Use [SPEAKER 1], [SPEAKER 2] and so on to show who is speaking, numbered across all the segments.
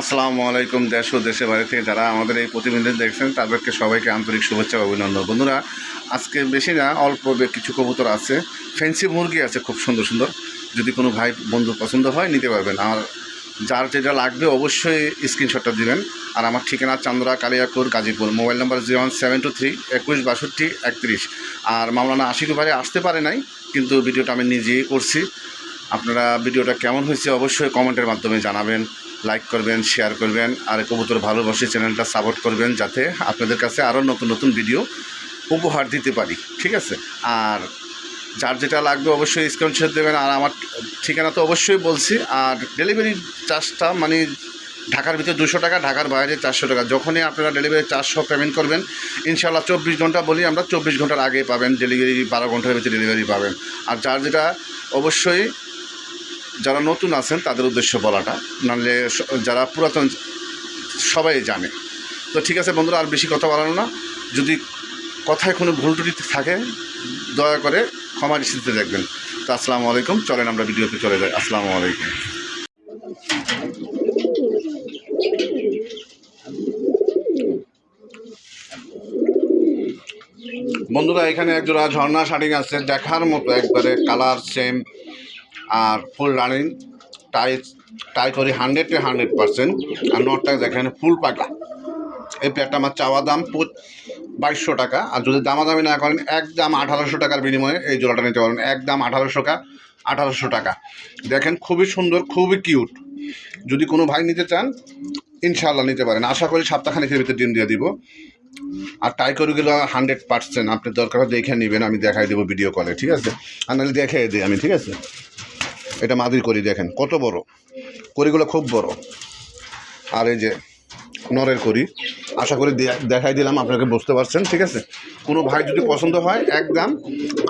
[SPEAKER 1] আসসালামু আলাইকুম দেশ ও দেশের বাইরে থেকে যারা আমাদের এই প্রতিবেদন দেখছেন, তাদেরকে সবাইকে আন্তরিক শুভেচ্ছা অভিনন্দন। বন্ধুরা, আজকে বেশি না, অল্প কিছু কবুতর আছে। ফ্যান্সি মুরগি আছে, খুব সুন্দর সুন্দর। যদি কোনো ভাই, বন্ধু পছন্দ হয়, নিতে পারবেন। আর যার যেটা লাগবে, অবশ্যই স্ক্রিনশটটা দিবেন। আর আমার ঠিকানা Chandra Kaliakair, Gazipur. Mobile number zero one seven two three একুশ, বাষট্টি, একত্রিশ। আর মামলানা আশিক ভাই আসতে পারে নাই, কিন্তু ভিডিওটা আমি নিজেই করছি। আপনারা ভিডিওটা কেমন হয়েছে, অবশ্যই কমেন্টের মাধ্যমে জানাবেন। লাইক করবেন শেয়ার করবেন, আর কবুতর ভালোবাসি চ্যানেলটা সাপোর্ট করবেন যাতে আপনাদের কাছে আরও নতুন নতুন ভিডিও উপহার দিতে পারি, ঠিক আছে? আর যার যেটা লাগবে অবশ্যই স্ক্রিনশট দেবেন, আর আমার ঠিকানা তো অবশ্যই বলছি, আর ডেলিভারি চার্জটা মানে ঢাকার ভিতরে দুশো টাকা, ঢাকার বাইরে চারশো টাকা। যখনই আপনারা ডেলিভারি চারশো পেমেন্ট করবেন ইনশাল্লাহ চব্বিশ ঘণ্টা বলি আমরা, চব্বিশ ঘণ্টার আগে পাবেন ডেলিভারি বারো ঘণ্টার ভিতরে ডেলিভারি পাবেন। আর যার যেটা অবশ্যই যারা নতুন আছেন, তাদের উদ্দেশ্য বলাটা। নাহলে যারা পুরাতন, সবাই জানে। তো ঠিক আছে বন্ধুরা, আর বেশি কথা বলানো না। যদি কথায় কোনো ভুল ত্রুটি থাকে, দয়া করে ক্ষমা দৃষ্টিতে দেখবেন। তো আসসালামু আলাইকুম। চলেন আমরা ভিডিওতে চলে যাই। আসসালামু আলাইকুম। বন্ধুরা, এখানে একজোড়া ঝর্ণা শাড়ি আছে দেখার মতো একবারে কালার সেম আর ফুল রানিং টাই টাই করি হান্ড্রেড হান্ড্রেড পার্সেন্ট আর নটটা দেখেন ফুল পাকা। এই প্যাটটা আমার চাওয়া দাম বাইশশো টাকা, আর যদি দামাদামি না করেন একদম আঠারোশো টাকার বিনিময়ে এই জোড়াটা নিতে পারেন একদম আঠারোশো টাকা আঠারোশো টাকা। দেখেন খুবই সুন্দর, খুবই কিউট যদি কোনো ভাই নিতে চান ইনশাল্লাহ নিতে পারেন। আশা করি সপ্তাহখানেকের ভিতরে ডিম দিয়ে দিব। আর টাই করিগুলো হান্ড্রেড পার্সেন্ট আপনি দরকার দেখে নেবেন, আমি দেখাই দেবো ভিডিও কলে ঠিক আছে? আর নাহলে দেখে দিই আমি, ঠিক আছে? এটা মাদির করি, দেখেন, কত বড়। করিগুলো খুব বড়। আর এই যে নরের করি আশা করি দেখাই দিলাম আপনাকে বুঝতে পারছেন, ঠিক আছে? কোনো ভাই যদি পছন্দ হয় একদম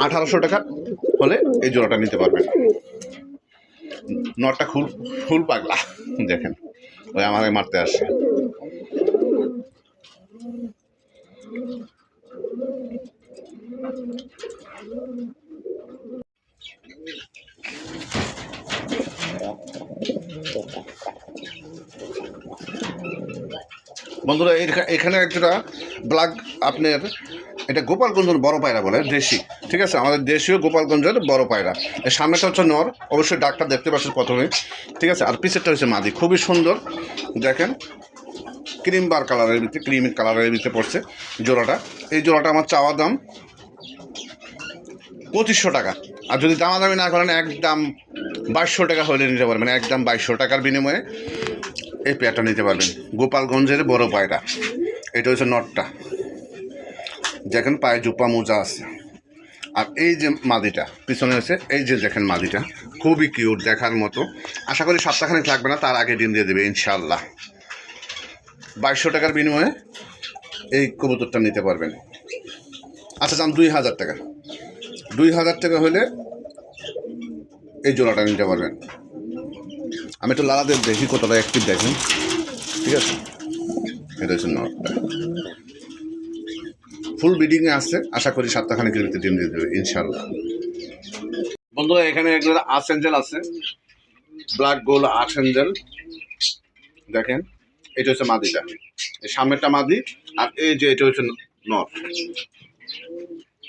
[SPEAKER 1] আঠারোশো টাকা হলে এই জোড়াটা নিতে পারবেন। নটটা খুল ফুল পাগলা, দেখেন, ওই আমাকে মারতে আসে। বন্ধুরা, এখা- এখানে একটা ব্লাক আপনার, এটা গোপালগঞ্জের বড় পায়রা বলে, দেশি। ঠিক আছে? আমাদের দেশীয় গোপালগঞ্জের বড় পায়রা। এর সামনেটা হচ্ছে নর। অবশ্যই ডাক্তার দেখতে পাচ্ছেন প্রথমে। ঠিক আছে? আর পিছেরটা হচ্ছে মাদি। খুবই সুন্দর। দেখেন, ক্রিম বার কালারের ভিতরে ক্রিম কালারের ভিতরে পড়ছে জোড়াটা। এই জোড়াটা আমার চাওয়া দাম পঁচিশশো টাকা। আর যদি দামাদামি না করেন, একদম বাইশশো টাকা হলে নিতে পারবেন, একদম বাইশশো টাকার বিনিময়ে এই পেয়ারটা নিতে পারবেন। গোপালগঞ্জের বড় পায়রা, এটা হচ্ছে নটটা। দেখেন পায়ে জুপা মোজা আছে। আর এই যে মাদিটা, পিছনে হচ্ছে এই যে দেখেন মাদিটা, খুবই কিউট দেখার মতো। আশা করি সপ্তাহখানেক লাগবে না, তার আগে ডিম দিয়ে দেবে ইনশাল্লাহ বাইশশো টাকার বিনিময়ে এই কবুতরটা নিতে পারবেন। আচ্ছা যান, দুই হাজার টাকা। দুই হাজার টাকা হলে এই জোড়াটা নিতে পারবেন। আমি একটু লালাদের দেখি কতটা অ্যাক্টিভ দেখেন। ঠিক আছে? এটা হচ্ছে নটটা ফুল বিডিংয়ে আসছে আশা করি সপ্তাহখানেকের ভিতরে ডিম দিয়ে দেবে ইনশাল্লাহ বন্ধুরা, এখানে একজন আর্টস এঞ্জেল আছে। ব্ল্যাক গোল আর্টস এঞ্জেল দেখেন, এটা হচ্ছে মাদিটা। এই সামনেরটা মাদি, আর এই যে এটা হচ্ছে নট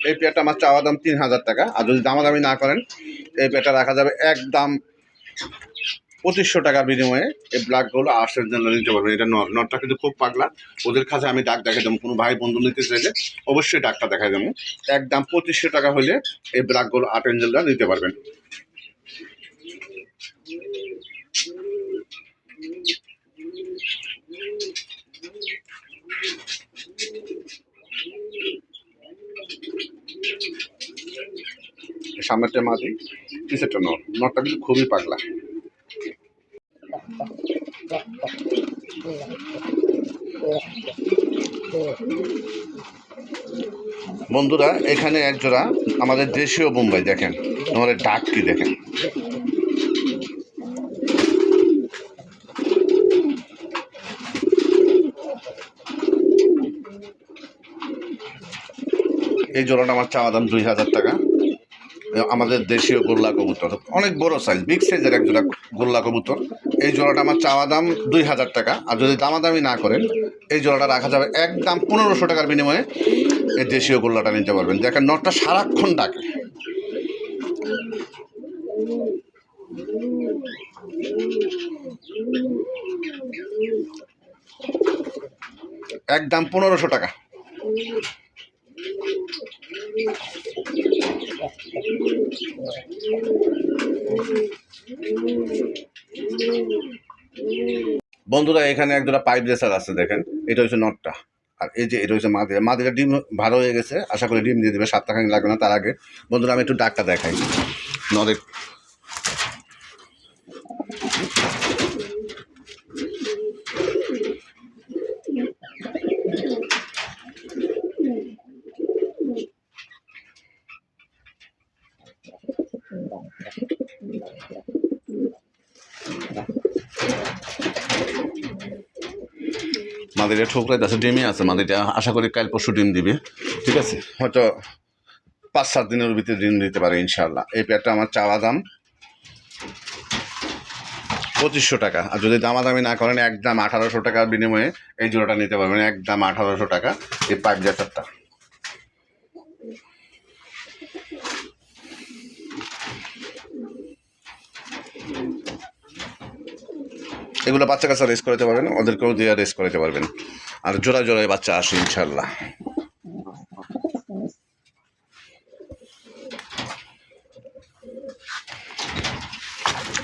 [SPEAKER 1] এই পেয়ারটা আমার চাওয়া দাম তিন হাজার টাকা। আর যদি দামাদামি না করেন, এই পেয়ারটা রাখা যাবে একদম পঁচিশশো টাকার বিনিময়ে। এই ব্ল্যাকগুলো আর্টসের জন্য নিতে পারবেন এটা নট নটটা কিন্তু খুব পাগলা। ওদের কাছে আমি ডাক দেখা দেবো। কোনো ভাই বন্ধু নিতে চাইলে অবশ্যই ডাকটা দেখা দেবো। একদম পঁচিশশো টাকা হলে এই ব্ল্যাকগুলো আর্ট এঞ্জেলটা নিতে পারবেন। সামনেরটা মাঝে পিছেরটা নট নটটা কিন্তু খুবই পাগলা। বন্ধুরা, এখানে এক জোড়া আমাদের দেশীয় বোম্বাই দেখেন। আমাদের ডাক কি দেখেন? এই জোড়াটা আমার চাওয়া দাম দুই হাজার টাকা। আমাদের দেশীয় গোল্লা কবুতর, অনেক বড় সাইজ বিগ সাইজের এক জোড়া গোল্লা কবুতর। এই জোড়াটা আমার চাওয়া দাম দুই হাজার টাকা, আর যদি দামাদামি না করেন, এই জোড়াটা রাখা যাবে একদম পনেরোশো টাকার বিনিময়ে এই দেশীয় গোল্লাটা নিতে পারবেন। দেখেন নটটা সারাক্ষণ ডাকে। একদম পনেরোশো টাকা। বন্ধুরা, এখানে এক দুটা পাইপ রেসার আছে দেখেন। এটা হচ্ছে নটটা আর এই যে, এটা হচ্ছে মাদিরা মাদিরা ডিম ভালো হয়ে গেছে। আশা করি ডিম দিয়ে দেবে। সাতটা খানি লাগবে না তার আগে। বন্ধুরা, আমি একটু ডাকটা দেখাই। নদের মাদিরা ঠোকরাই আছে ডিমই আছে মাদিটা আশা করি কাল পরশু ডিম দিবে, ঠিক আছে? হয়তো পাঁচ, সাত দিনের ভিতরে ডিম দিতে পারে ইনশাল্লাহ এই পেয়ারটা আমার চাওয়া দাম পঁচিশশো টাকা। আর যদি দামাদামি না করেন, একদম আঠারোশো টাকার বিনিময়ে এই জোড়াটা নিতে পারবেন, একদম আঠারোশো টাকা এই পাইপ জ্যাসারটা এগুলো বাচ্চা কাচ্চা রেস করাতে পারবেন, ওদেরকেও দিয়ে রেস করাতে পারবেন। আর জোড়া জোড়ায় বাচ্চা আসে ইনশাল্লাহ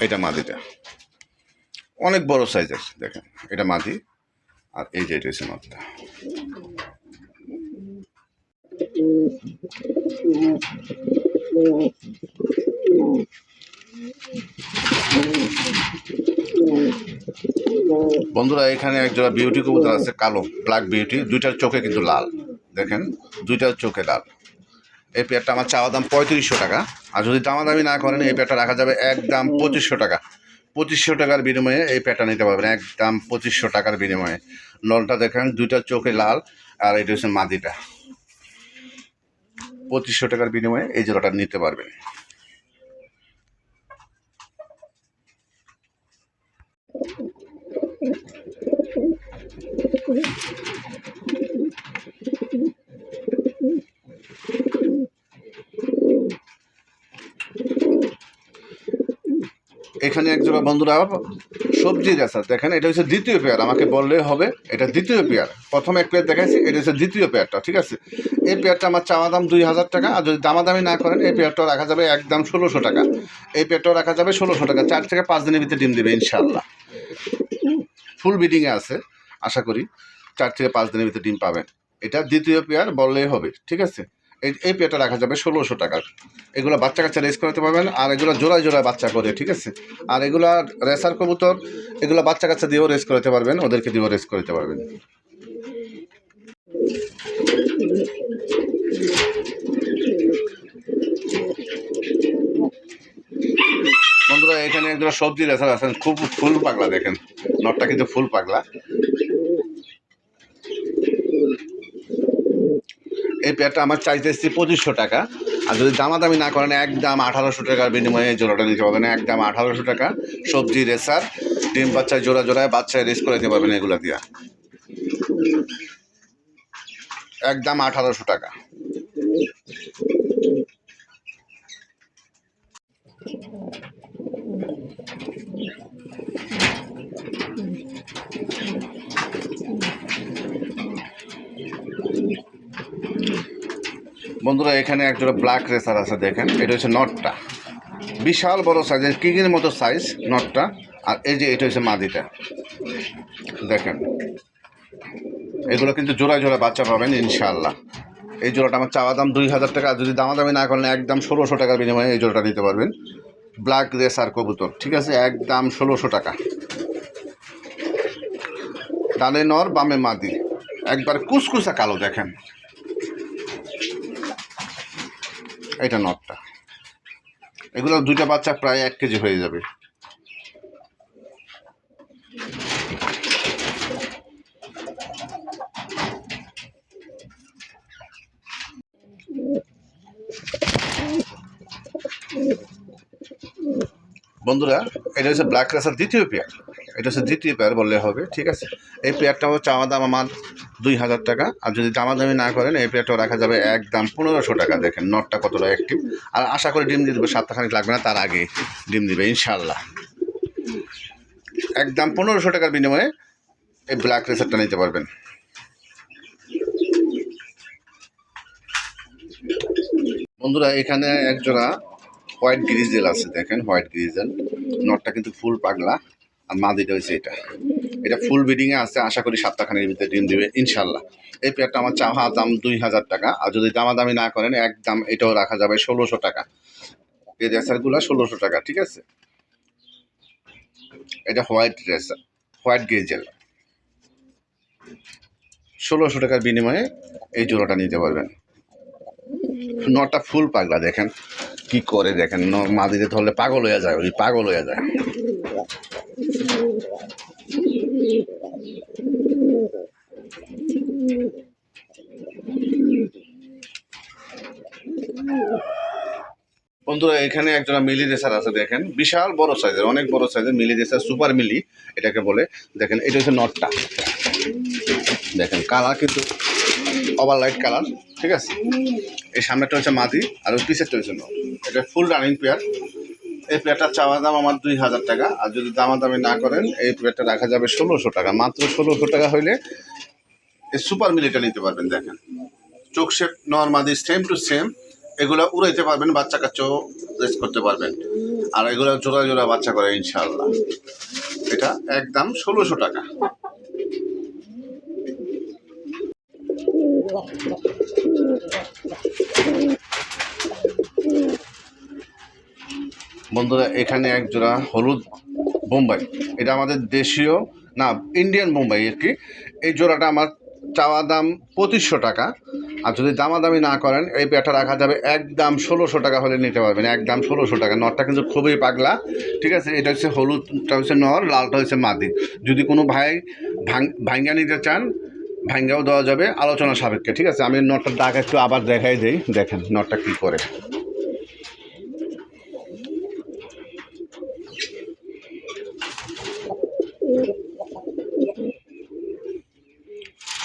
[SPEAKER 1] এটা মাদিটা। অনেক বড় সাইজের দেখেন, এটা মাদি, আর এই যে এটা হচ্ছে মাদিটা। বন্ধুরা, এখানে একজোড়া বিউটি কবুতর আছে কালো ব্ল্যাক বিউটি দুইটার চোখে কিন্তু লাল। দেখেন, দুইটার চোখে লাল। এই পেয়ারটা আমার চাওয়া দাম পঁয়ত্রিশশো টাকা। আর যদি দামাদামি না করেন, এই পেয়ারটা রাখা যাবে একদম পঁচিশশো টাকা। পঁচিশশো টাকার বিনিময়ে এই পেয়ারটা নিতে পারবেন একদম পঁচিশশো টাকার বিনিময়ে। নলটা দেখেন, দুইটার চোখে লাল, আর এটা হচ্ছে মাদিটা। পঁচিশশো টাকার বিনিময়ে এই জোড়াটা নিতে পারবেন। এখানে এক একজোড়া বন্ধুরা, আবার সবজি রেসার দেখেন, এটা হচ্ছে দ্বিতীয় পেয়ার। আমাকে বললে হবে, এটা দ্বিতীয় পেয়ার। প্রথম এক পেয়ার দেখাইছি, এটা হচ্ছে দ্বিতীয় পেয়ারটা, ঠিক আছে? এই পেয়ারটা আমার চাওয়া দাম দুই হাজার টাকা, আর যদি দামাদামি না করেন, এই পেয়ারটাও রাখা যাবে একদম ষোলোশো টাকা। এই পেয়ারটাও রাখা যাবে ষোলোশো টাকা, চার থেকে পাঁচ দিনের ভিতরে ডিম দেবে ইনশাল্লাহ ফুল বিডিংয়ে আছে, আশা করি। চার থেকে পাঁচ দিনের ভিতরে ডিম পাবেন। এটা দ্বিতীয় পেয়ার বললেই হবে, ঠিক আছে? এই এই পেয়ারটা রাখা যাবে ষোলোশো টাকার এগুলো বাচ্চা কাচ্চা রেস করাতে পারবেন, আর এগুলো জোড়ায় জোড়ায় বাচ্চা করে, ঠিক আছে? আর এগুলা রেসার কবুতর, এগুলো বাচ্চা কাচ্চা দিয়েও রেস করাতে পারবেন, ওদেরকে দিয়েও রেস করতে পারবেন। বন্ধুরা, এখানে একজন সবজি রেসার আছেন খুব ফুল পাগলা, দেখেন। নটটা কিন্তু ফুল পাগলা। এই পেয়ারটা আমার চাইতেছি পঁচিশশো টাকা। আর যদি দামাদামি না করেন, একদম আঠারোশো টাকার বিনিময়ে জোড়াটা নিতে পারবেন। একদম আঠারোশো টাকা সবজি রেসার। ডিম বাচ্চায় জোড়া জোড়ায় বাচ্চায় রেস করে দিতে পারবেন এগুলো দিয়া। একদম আঠারোশো টাকা। বন্ধুরা, এখানে একজোড়া ব্ল্যাক রেসার আছে, দেখেন। এটা হচ্ছে নটটা বিশাল বড় সাইজের কিংয়ের মতো সাইজ নটটা আর এই যে এটা হচ্ছে মাদিটা। দেখেন। এগুলো কিন্তু জোড়া জোড়া বাচ্চা পাবেন, ইনশাআল্লাহ। এই জোড়াটা আমার চাওয়া দাম দুই হাজার টাকা। আর যদি দামাদামি না করেন, একদম ষোলোশো টাকার বিনিময়ে এই জোড়াটা নিতে পারবেন। ব্ল্যাক রেসার কবুতর, ঠিক আছে? একদম ষোলোশো টাকা। ডানে নর, বামে মাদি। একবার কুসকুসা কালো, দেখেন। এটা নটটা এগুলো দুইটা বাচ্চা প্রায় এক কেজি হয়ে যাবে। বন্ধুরা, এটা হচ্ছে ব্ল্যাক রেসার দ্বিতীয় পেয়ার এটা হচ্ছে দ্বিতীয় পেয়ার বললে হবে, ঠিক আছে? এই পেয়ারটাও চাওয়া দাম আমার দুই হাজার টাকা। আর যদি দামাদামি না করেন, এই পেয়ারটাও রাখা যাবে একদম পনেরোশো টাকা। দেখেন নটটা কতটা অ্যাক্টিভ আর আশা করি ডিম দিয়ে দেবে সপ্তাহখানিক লাগবে না, তার আগে ডিম দিবে ইনশাল্লাহ একদম পনেরোশো টাকার বিনিময়ে এই ব্ল্যাক রেসারটা নিতে পারবেন। বন্ধুরা, এখানে একজোড়া হোয়াইট গ্রিজেল আছে, দেখেন হোয়াইট গ্রিজেল নটটা কিন্তু ফুল পাগলা। আর মাদিটা হয়েছে এটা। এটা ফুল ব্রিডিংয়ে আছে, আশা করি সপ্তাহখানের ভিতরে ডিম দিবে ইনশাল্লাহ এই পেয়ারটা আমার চাওয়া দাম দুই হাজার টাকা। আর যদি দামাদামি না করেন, এক দাম এটাও রাখা যাবে ষোলোশো টাকা। এই রেসারগুলো ষোলোশো টাকা, ঠিক আছে? এটা হোয়াইট রেসার হোয়াইট গ্রিজেল ষোলোশো টাকার বিনিময়ে এই জোড়াটা নিতে পারবেন। নটা ফুল পাগলা, দেখেন। কি করে দেখেন? মাদিতে ধরলে পাগল হয়ে যায়, ওই পাগল হয়ে যায়। বন্ধুরা, এখানে একজোড়া মিলি রেসার আছে, দেখেন। বিশাল বড় সাইজের, অনেক বড় সাইজের মিলি রেসার, সুপার মিলি, এটাকে বলে। দেখেন, এটা হচ্ছে নটটা। দেখেন, কালার কিন্তু ওভার লাইট কালার, ঠিক আছে? এই সামনেটা হচ্ছে মাদি, আর ওই পিসেরটা হচ্ছে নট। এটা ফুল রানিং পেয়ার এই প্লেয়ারটার চাওয়া দাম আমার দুই হাজার টাকা। আর যদি দামাদামি না করেন, এই প্লেটটা রাখা যাবে ষোলোশো টাকা। মাত্র ষোলোশো টাকা হইলে এই সুপার মিলিটা নিতে পারবেন, দেখেন। চোখ শেপ নর্মাদি সেম টু সেম এগুলো উড়াইতে পারবেন, বাচ্চা কাচ্চাও রেস করতে পারবেন। আর এগুলো জোড়া জোড়া বাচ্চা করে ইনশাল্লাহ এটা একদম ষোলোশো টাকা। বন্ধুরা, এখানে এক জোড়া হলুদ বোম্বাই। এটা আমাদের দেশীয়, না ইন্ডিয়ান বোম্বাই আর কি। এই জোড়াটা আমার চাওয়া দাম পঁচিশশো টাকা। আর যদি দামাদামি না করেন, এই পেটা রাখা যাবে একদম ষোলোশো টাকা হলে নিতে পারবেন একদম ষোলোশো টাকা। নটটা কিন্তু খুবই পাগলা, ঠিক আছে? এটা হচ্ছে হলুদটা হচ্ছে নর, লালটা হচ্ছে মাদি। যদি কোনো ভাই ভাঙ্গা নিতে চান, ভাঙ্গাও দেওয়া যাবে আলোচনা সাপেক্ষে, ঠিক আছে? আমি নটটার দাগ একটু আবার দেখাই দিই, দেখেন নটটা কী করে।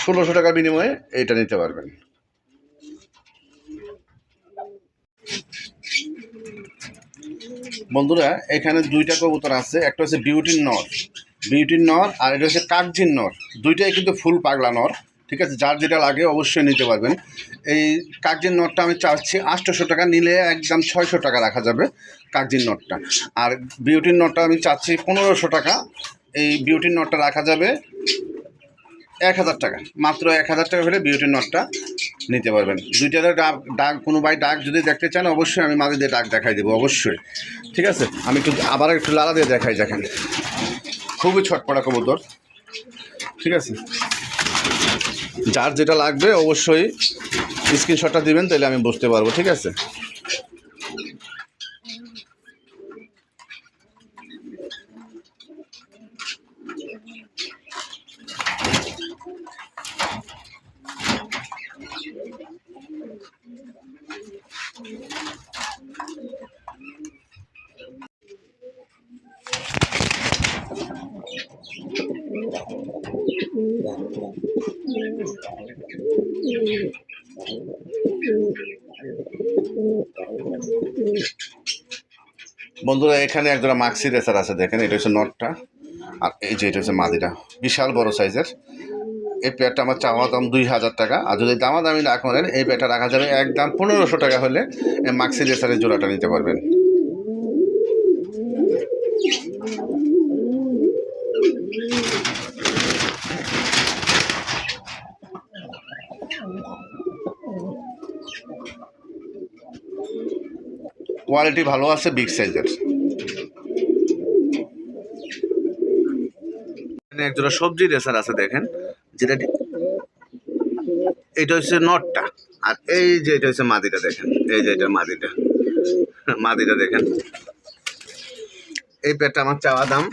[SPEAKER 1] ষোলোশো টাকার বিনিময়ে এইটা নিতে পারবেন। বন্ধুরা, এখানে দুইটা কবুতর আছে, একটা হচ্ছে বিউটির নর। বিউটির নর আর এটা হচ্ছে কাকজির নর। দুইটাই কিন্তু ফুল পাগলা নর, ঠিক আছে? যার যেটা লাগে অবশ্যই নিতে পারবেন। এই কাকজির নটটা আমি চাচ্ছি আটশোশো টাকা, নিলে একদম ছয়শো টাকা রাখা যাবে কাকজির নটটা আর বিউটির নটটা আমি চাচ্ছি পনেরোশো টাকা, এই বিউটির নটটা রাখা যাবে এক হাজার টাকা। মাত্র এক হাজার টাকা হলে বিউটি নটটা নিতে পারবেন। দুইটাতে ডাক ডাক, কোনো ভাই ডাক যদি দেখতে চান, অবশ্যই আমি মাঝে দিয়ে ডাক দেখাই দেবো, অবশ্যই। ঠিক আছে? আমি একটু আবার একটু লালা দিয়ে দেখাই, দেখেন। খুবই ছটপটা কবুতর। ঠিক আছে? যার যেটা লাগবে, অবশ্যই স্ক্রিনশটটা দিবেন, তাহলে আমি বুঝতে পারব। ঠিক আছে? বন্ধুরা, এখানে একজোড়া মাক্সি রেসার আছে, দেখেন, এটা হচ্ছে নটটা। আর এই যে, এটা হচ্ছে মাদিটা। বিশাল বড় সাইজের। এই পেয়ারটা আমার চাওয়া দাম দুই হাজার টাকা। আর যদি দামাদামি না করেন, এই পেয়ারটা রাখা যাবে একদম পনেরোশো টাকা হলে এই মাক্সি রেসারের জোড়াটা নিতে পারবেন। কোয়ালিটি ভালো আছে বিগ সাইজের একজোড়া সবজি রেসার আছে দেখেন, যেটা এটা হচ্ছে নটটা। আর এই যে এটা হচ্ছে মাদিটা দেখেন, এই যে এটা মাদিটা। মাদিটা দেখেন। এই পেটটা আমার চাওয়া দাম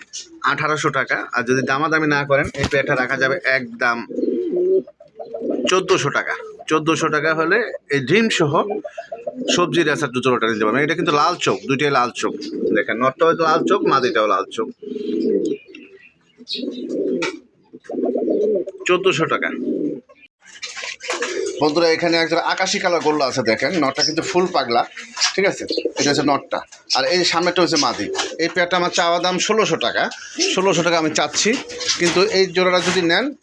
[SPEAKER 1] আঠারোশো টাকা, আর যদি দামাদামি না করেন, এই পেটটা রাখা যাবে একদম চোদ্দোশো টাকা। চোদ্দোশো টাকা হলে এই ডিম সহ সবজি রেসার জুতোটা নিতে পারবেন। এটা কিন্তু লাল চোখ, দুইটাই লাল চোখ। দেখেন, নটটা হয়তো লাল চোখ মাদিটাও লাল চোখ। চোদ্দোশো টাকা। বন্ধুরা, এখানে একজন আকাশি কালার গোল্লা আছে, দেখেন। নটটা কিন্তু ফুল পাগলা, ঠিক আছে? এটা হচ্ছে নটটা। আর এই সামনেটা হচ্ছে মাদি। এই পেয়ারটা আমার চাওয়া দাম ষোলোশো টাকা। ষোলোশো টাকা আমি চাচ্ছি। কিন্তু এই জোড়াটা যদি নেন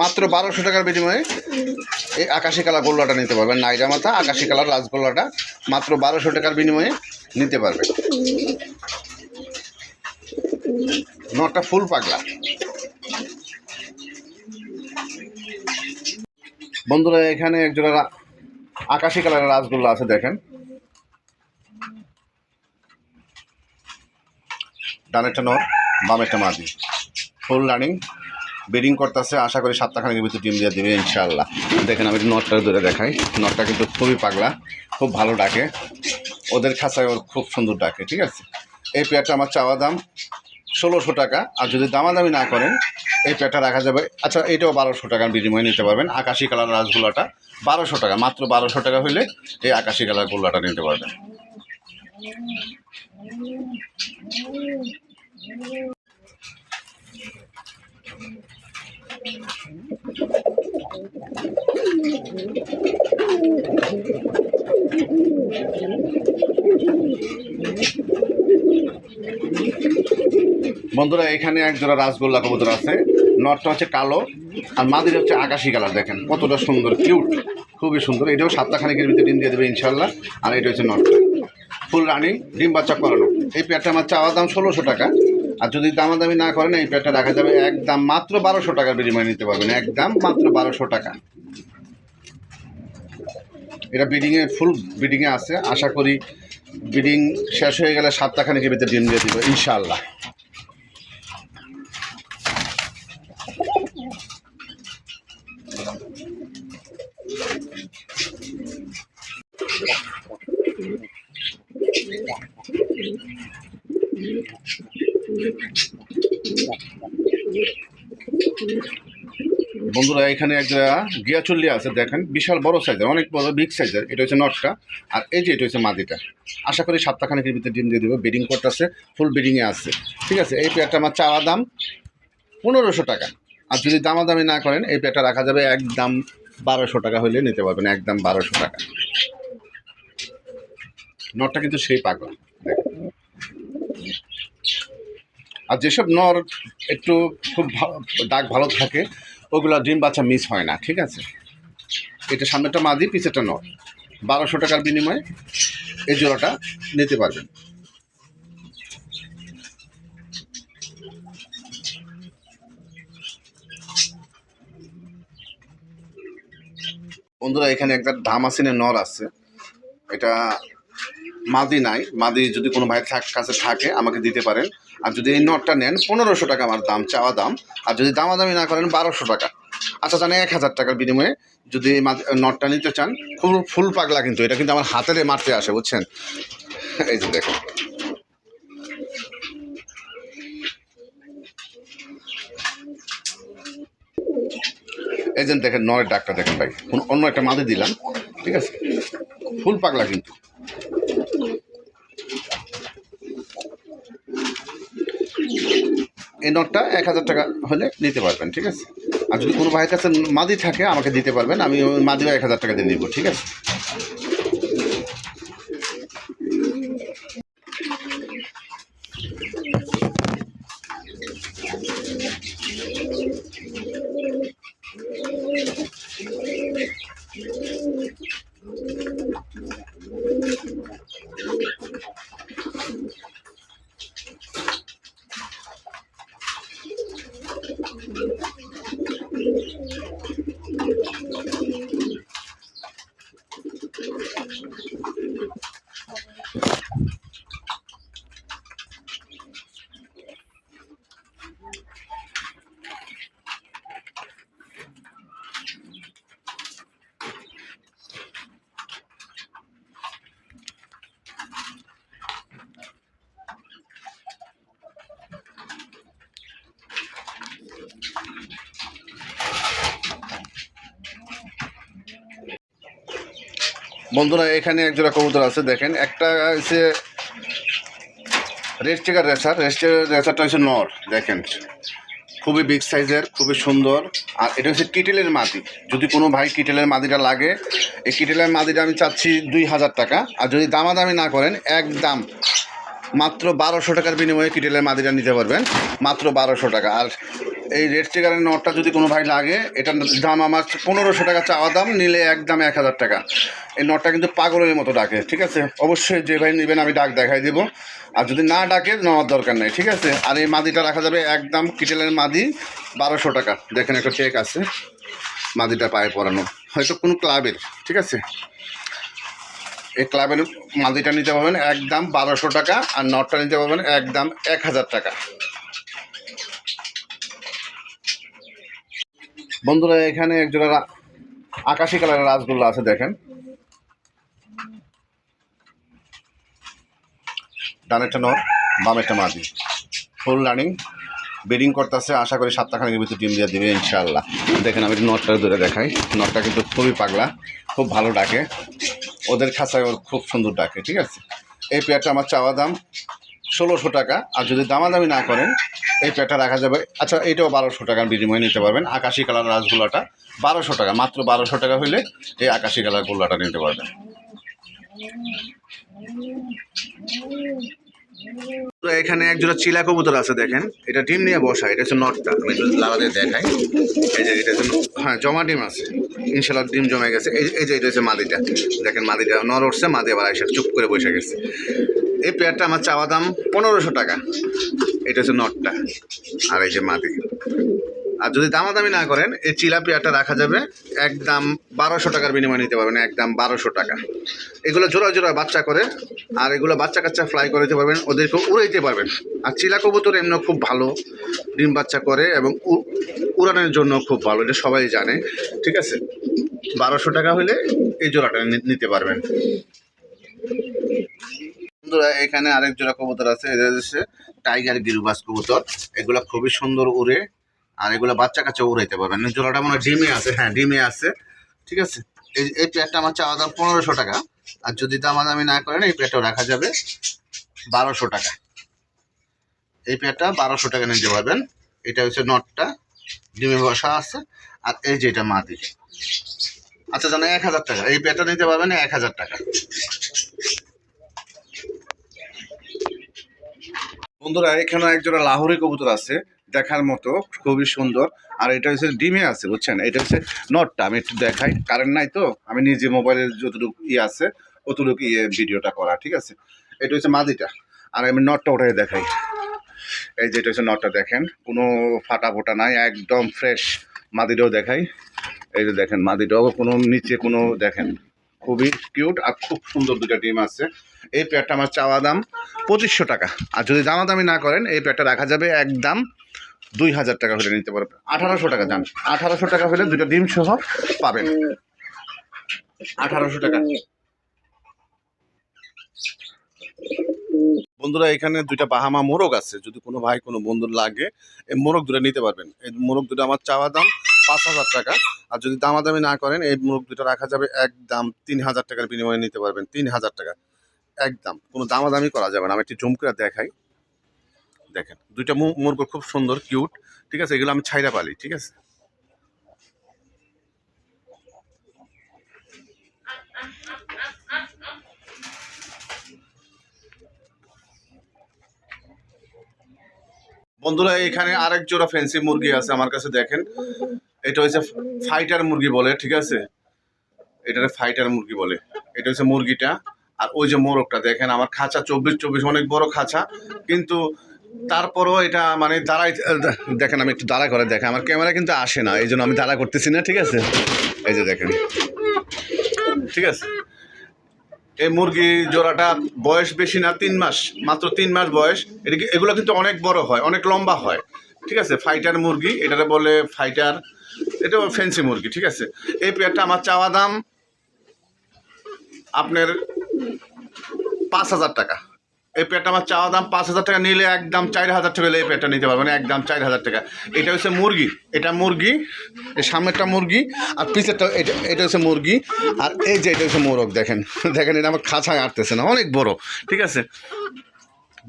[SPEAKER 1] মাত্র বারোশো টাকার বিনিময়ে এই আকাশি কালার গোল্লাটা নিতে পারবেন নাইরা মাথা, আকাশি কালার রাজগোল্লাটা মাত্র বারোশো টাকার বিনিময়ে নিতে পারবেন নটটা ফুল পাগলা। বন্ধুরা, এখানে একজোড়া আকাশি কালারের রাসগোল্লা আছে, দেখেন। ডানেরটা নর, বামেরটা মাঝি। Full running. বেডিং করতেছে, আশা করি সাতটাখানের ভিতরে ডিম দিয়ে দেবে ইনশাআল্লাহ। দেখেন আমি নটটা ধরে দেখাই। নটটা কিন্তু খুবই পাগলা, খুব ভালো ডাকে। ওদের খাঁচায় ওর খুব সুন্দর ডাকে, ঠিক আছে? এই পেয়ারটা আমার চাওয়া দাম ষোলোশো টাকা। আর যদি দামাদামি না করেন, এই পেয়ারটা রাখা যাবে। আচ্ছা এটাও বারোশো টাকার বিনিময়ে নিতে পারবেন। আকাশি কালার রাসগোল্লাটা বারোশো টাকা, মাত্র বারোশো টাকা হইলে এই আকাশি কালার গোল্লাটা নিতে পারবেন। বন্ধুরা, এখানে এক জোড়া রাসগোল্লা কবুতর আছে। নটটা হচ্ছে কালো, আর মাদির হচ্ছে আকাশি কালার, দেখেন। কতটা সুন্দর কিউট খুবই সুন্দর। এটাও সাতটা খানিকের ভিতরে ডিম দিয়ে দেবে ইনশাল্লাহ আর এটা হচ্ছে নটটা। ফুল রানিং ডিম বাচ্চা করানো। এই পেয়ারটা আমার চাওয়া দাম ষোলোশো টাকা। আর যদি দামাদামি না করেন, এই প্যাডটা রাখা যাবে একদম মাত্র বারোশো টাকার বিনিময়ে নিতে পারবেন। একদম মাত্র বারোশো টাকা। এটা বিডিংয়ে ফুল বিডিংয়ে আছে। আশা করি বিডিং শেষ হয়ে গেলে সাতটা খানিকের ভিতরে ডিম দিয়ে দিব, ইনশাআল্লাহ। বন্ধুরা, এখানে একটা গিয়া চল্লি আছে, দেখেন। বিশাল বড় সাইজের অনেক বড় বিগ সাইজের এটা হচ্ছে নটটা। আর এই যে এটা হচ্ছে মাদিটা আশা করি সপ্তাহখানেকের ভিতরে ডিম দিয়ে দেবে। বেডিং করতেছে ফুল বেডিংয়ে আছে। ঠিক আছে, এই পেয়ারটা আমার চাওয়া দাম পনেরোশো টাকা। আর যদি দামাদামি না করেন, এই পেয়ারটা রাখা যাবে একদম বারোশো টাকা হলে নিতে পারবেন, একদম বারোশো টাকা। নটটা কিন্তু সেই পাগলা। আর যেসব নর একটু খুব ডাক ভালো থাকে, ওগুলো ডিম বাচ্চা মিস হয় না, ঠিক আছে? এটা সামনেটা মাদি, পিছেরটা নর। বারোশো টাকার বিনিময়ে এই জোড়াটা নিতে পারবেন। বন্ধুরা, এখানে একটা ধামাসিনের নর আছে। এটা মাদি নাই, মাদি যদি কোনো ভাই থাক কাছে থাকে, আমাকে দিতে পারেন। আর যদি এই নটটা নেন, পনেরোশো টাকা আমার দাম, চাওয়া দাম। আর যদি দামাদামি না করেন, বারোশো টাকা। আচ্ছা জানে এক হাজার টাকার বিনিময়ে যদি এই নটটা নিতে চান, খুব ফুল পাগলা কিন্তু, এটা কিন্তু আমার হাতেরে মারতে আসে, বুঝছেন? এই যে দেখো এই যে দেখেন নয়ের ডাক্তার দেখেন ভাই। অন্য একটা মাদি দিলাম, ঠিক আছে? ফুল পাগলা কিন্তু। এই নোটটা এক হাজার টাকা হলে নিতে পারবেন, ঠিক আছে? আর যদি কোনো ভাইয়ের কাছে মাদি থাকে, আমাকে দিতে পারবেন, আমি মাদিও এক হাজার টাকা দিয়ে নিব ঠিক আছে? বন্ধুরা, এখানে একজোড়া কবুতর আছে, দেখেন। একটা হচ্ছে red checker racer. Red checker রেসারটা হচ্ছে নর, দেখেন। খুবই বিগ সাইজের খুবই সুন্দর। আর এটা হচ্ছে কিটেলের মাদি। যদি কোনো ভাই কিটেলের মাদিটা লাগে, এই কিটেলের মাদিটা আমি চাচ্ছি দুই হাজার টাকা। আর যদি দামাদামি না করেন, একদম মাত্র বারোশো টাকার বিনিময়ে কিটেলের মাদিটা নিতে পারবেন। মাত্র বারোশো টাকা। আর এই রেড চিকারের নটটা যদি কোনো ভাই লাগে, এটার দাম আমার পনেরোশো টাকা চাওয়া দাম, নিলে একদম এক হাজার টাকা। এই নটটা কিন্তু পাগলের মতো ডাকে, ঠিক আছে? অবশ্যই যে ভাই নেবেন, আমি ডাক দেখাই দেবো। আর যদি না ডাকে, নেওয়ার দরকার নেই, ঠিক আছে? আর এই মাদিটা রাখা যাবে একদম কিটেলের মাদি, বারোশো টাকা। দেখেন একটা চেক আছে, মাদিটা পায়ে পরানো। হয়তো কোনো ক্লাবের, ঠিক আছে? এই ক্লাবের মাদিটা নিতে পারবেন একদম বারোশো টাকা, আর নটটা নিতে পারবেন একদম এক হাজার টাকা। বন্ধুরা, এখানে একজোড়া আকাশি কালারের রাসগোল্লা আছে, দেখেন। ডানেরটা নর বামেরটা মাদি ফুল রানিং বেডিং করতেছে, আশা করি সাতটা খানিকের ভিতরে টিম দিয়ে দেবে, ইনশাআল্লাহ। দেখেন আমি নটটা ধরে দেখাই। নটটা কিন্তু খুবই পাগলা, খুব ভালো ডাকে। ওদের খাঁচায় ওর খুব সুন্দর ডাকে, ঠিক আছে? এই পেয়ারটা আমার চাওয়া দাম ষোলোশো টাকা, আর যদি দামাদামি না করেন, এই পেয়ারটা রাখা যাবে আচ্ছা এটাও বারোশো টাকার বিনিময়ে নিতে পারবেন। আকাশি কালার রাসগোল্লাটা বারোশো টাকা, মাত্র বারোশো টাকা হলে এই আকাশি কালার গোল্লাটা নিতে পারবেন। তো এখানে একজোড়া চিলা কবুতর আছে দেখেন। এটা ডিম নিয়ে বসা এটা হচ্ছে নটটা। আমি লাগাতে দেখাই। এই যে এটা হচ্ছে হ্যাঁ জমা ডিম আছে। ইনশাল্লাহ ডিম জমে গেছে। এই এই যে এটা হচ্ছে মাদিটা। দেখেন মাদিটা নর উঠছে, মাদি আবার এসে চুপ করে বসে গেছে। এই পেয়ারটা আমার চাওয়া দাম পনেরোশো টাকা। এটা হচ্ছে নটটা। আর এই যে মাদি। আর যদি দামাদামি না করেন, এই চিলা পেয়ারটা রাখা যাবে একদম বারোশো টাকার বিনিময়ে নিতে পারবেন, একদম বারোশো টাকা। এগুলো জোড়া জোড়া বাচ্চা করে, আর এগুলো বাচ্চা কাচ্চা ফ্লাই করে দিতে পারবেন, ওদেরকে উড়াইতে পারবেন। আর চিলা কবুতর এমনি খুব ভালো, ডিম বাচ্চা করে এবং উড়ানোর জন্য খুব ভালো, এটা সবাই জানে, ঠিক আছে? বারোশো টাকা হলে এই জোড়াটা নিতে পারবেন। বন্ধুরা, এখানে আরেক জোড়া কবুতর আছে, এদের হচ্ছে টাইগার গিরুবাস কবুতর। এগুলো খুবই সুন্দর উড়ে আর এগুলো বাচ্চা কাচ্চা উড়াইতে পারবেন। জোড়াটা মনে হয় ডিমে আছে। হ্যাঁ ডিমে আছে। ঠিক আছে? এই এই প্লেটটা আমার চাওয়া দাম পনেরোশো টাকা। আর যদি দামাদামি না করেন, এই প্লেটটাও রাখা যাবে বারোশো টাকা। এই প্লেটটা বারোশো টাকা নিতে পারবেন। এটা হচ্ছে নটটা। ডিমে বসা আছে। আর এই যে এটা মাদি আচ্ছা জানো, এক হাজার টাকা। এই প্লেটটা নিতে পারবেন এক হাজার টাকা। বন্ধুরা, এখানে একজোড়া লাহোরি কবুতর আছে। দেখার মতো, খুবই সুন্দর। আর এটা হচ্ছে ডিমে আছে, বুঝছেন? এটা হচ্ছে নটটা, আমি একটু দেখাই। কারেন্ট নাই তো? আমি নিজে মোবাইলের যতটুকু ইয়ে আছে, অতটুকু ইয়ে ভিডিওটা করা, ঠিক আছে? এটা হচ্ছে মাদিটা। আর আমি নটটা ওটাই দেখাই। এই যে এটা হচ্ছে নটটা, দেখেন? কোনো ফাটা ফোটা নাই, একদম ফ্রেশ মাদিটাও দেখাই। এই যে দেখেন, মাদিটাও কোনো নিচে কোনো দেখেন। খুবই কিউট আর খুব সুন্দর দুটা ডিম আছে। এই পেয়ারটা আমার চাওয়া দাম পঁচিশশো টাকা। আর যদি দামাদামি না করেন, এই পেয়ারটা রাখা যাবে একদম দুই হাজার টাকা হলে নিতে পারবেন। আঠারোশো টাকা যান আঠারোশো টাকা হলে দুটো ডিম সহ পাবেন। আঠারোশো টাকা। বন্ধুরা, এখানে দুইটা বাহামা মোরগ আছে। যদি কোনো ভাই, কোনো বন্ধুর লাগে, এই মোরগ দুটো নিতে পারবেন। এই মোরগ দুটো আমার চাওয়া দাম পাঁচ হাজার টাকা। আর যদি দামাদামি না করেন, এই মোরগ দুটো রাখা যাবে এক দাম তিন হাজার টাকার বিনিময়ে নিতে পারবেন। তিন হাজার টাকা। একদম। কোনো দামাদামি করা যাবে না। আমি একটু জুম দেখাই। দেখেন, দুইটা মুরগ খুব সুন্দর, কিউট, ঠিক আছে? এগুলো আমি ছাইরা পালি, ঠিক আছে? বন্ধুরা, এখানে আরেক জোড়া ফ্যান্সি মুরগি আছে আমার কাছে, দেখেন। এটা হচ্ছে ফাইটার মুরগি বলে, ঠিক আছে? এটা ফাইটার মুরগি বলে। এটা হচ্ছে মুরগিটা। আর ওই যে মোরগটা, দেখেন, আমার খাঁচা, চব্বিশ চব্বিশ, অনেক বড় খাঁচা, কিন্তু তারপরও এটা মানে দাঁড়াই দেখেন আমি একটু দাঁড়া করে দেখেন আমার ক্যামেরা কিন্তু আসে না এই জন্য আমি দাঁড়া করতেছি না, ঠিক আছে? এই যে দেখেন। ঠিক আছে? এই মুরগি জোড়াটা বয়স বেশি না, তিন মাস, মাত্র তিন মাস বয়স। এটা এগুলো কিন্তু অনেক বড় হয়, অনেক লম্বা হয়, ঠিক আছে? ফাইটার মুরগি এটাকে বলে ফাইটার, এটা ফ্যান্সি মুরগি, ঠিক আছে? এই পেয়ারটা আমার চাওয়া দাম আপনার পাঁচ হাজার টাকা। এই পেয়ারটা আমার চাওয়া দাম পাঁচ হাজার টাকা নিলে একদম চার হাজার টাকা হলে এই পেয়ারটা নিতে পারবেন একদম চার হাজার টাকা। এটা হচ্ছে মুরগি, এটা মুরগি, এই সামনেরটা মুরগি আর পিছেরটা এটা এটা হচ্ছে মুরগি। আর এই যে এটা হচ্ছে মোরগ, দেখেন দেখেন, এটা আমার খাঁচায় আটতেছে না, অনেক বড়, ঠিক আছে?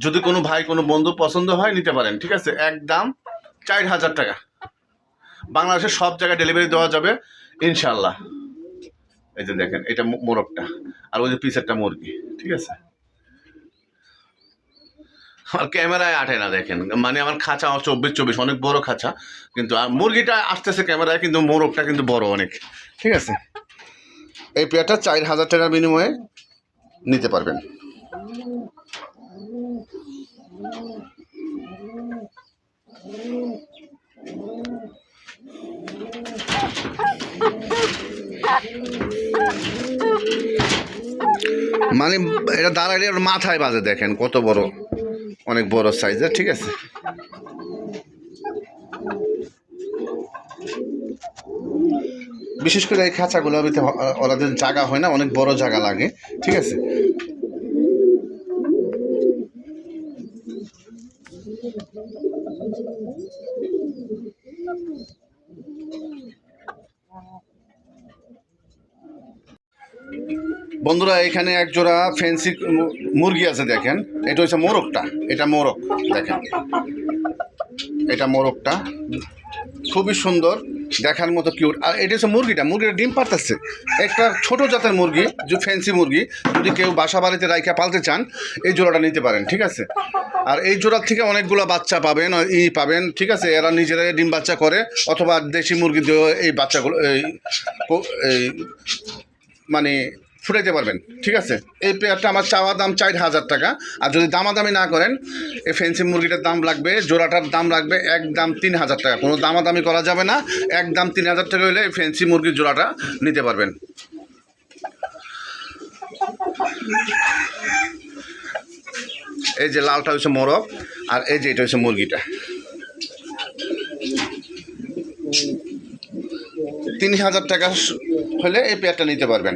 [SPEAKER 1] যদি কোনো ভাই, কোনো বন্ধু পছন্দ হয়, নিতে পারেন, ঠিক আছে? একদম চার হাজার টাকা। বাংলাদেশের সব জায়গায় ডেলিভারি দেওয়া যাবে ইনশাল্লাহ এই যে দেখেন, এটা মোরগটা, আর ওই যে পিসেরটা মুরগি, ঠিক আছে? আমার ক্যামেরায় আটে না দেখেন। মানে আমার খাঁচা আমার চব্বিশ চব্বিশ, অনেক বড় খাঁচা। কিন্তু আর মুরগিটা আসতেছে ক্যামেরায়, কিন্তু মোরগটা কিন্তু বড় অনেক। ঠিক আছে? এই পেয়ারটা চার হাজার টাকার বিনিময়ে নিতে পারবেন। মানে এটা দাঁড়াইলে মাথায় বাজে দেখেন, কত বড়। অনেক বড় সাইজের, ঠিক আছে? বিশেষ করে এই খাঁচাগুলো ভিতরে জায়গা হয় না, অনেক বড় জায়গা লাগে, ঠিক আছে? বন্ধুরা, এখানে এক জোড়া ফ্যান্সি মুরগি আছে দেখেন। এটা হচ্ছে মোরগটা। এটা মোরগ, দেখেন। এটা মোরগটা। খুবই সুন্দর, দেখার মতো কিউট আর এটা হচ্ছে মুরগিটা। মুরগিটা ডিম পারতেছে একটা ছোট জাতের মুরগি, যে ফ্যান্সি মুরগি। যদি কেউ বাসা বাড়িতে রাইখা পালতে চান, এই জোড়াটা নিতে পারেন, ঠিক আছে? আর এই জোড়ার থেকে অনেকগুলো বাচ্চা পাবেন ই পাবেন, ঠিক আছে? এরা নিজেরাই ডিম বাচ্চা করে, অথবা দেশি মুরগি দিয়েও এই বাচ্চাগুলো এই মানে ফুটাইতে পারবেন। ঠিক আছে? এই পেয়ারটা আমার চাওয়া দাম চার হাজার টাকা। আর যদি দামাদামি না করেন, এই ফেন্সি মুরগিটার দাম লাগবে, জোড়াটার দাম লাগবে এক দাম তিন হাজার টাকা। কোনো দামাদামি করা যাবে না। এক দাম তিন হাজার টাকা হলে এই ফেন্সি মুরগির জোড়াটা নিতে পারবেন। এই যে লালটা হচ্ছে মোরগ, আর এই যে এটা হচ্ছে মুরগিটা। তিন হাজার টাকা হলে এই পেয়ারটা নিতে পারবেন।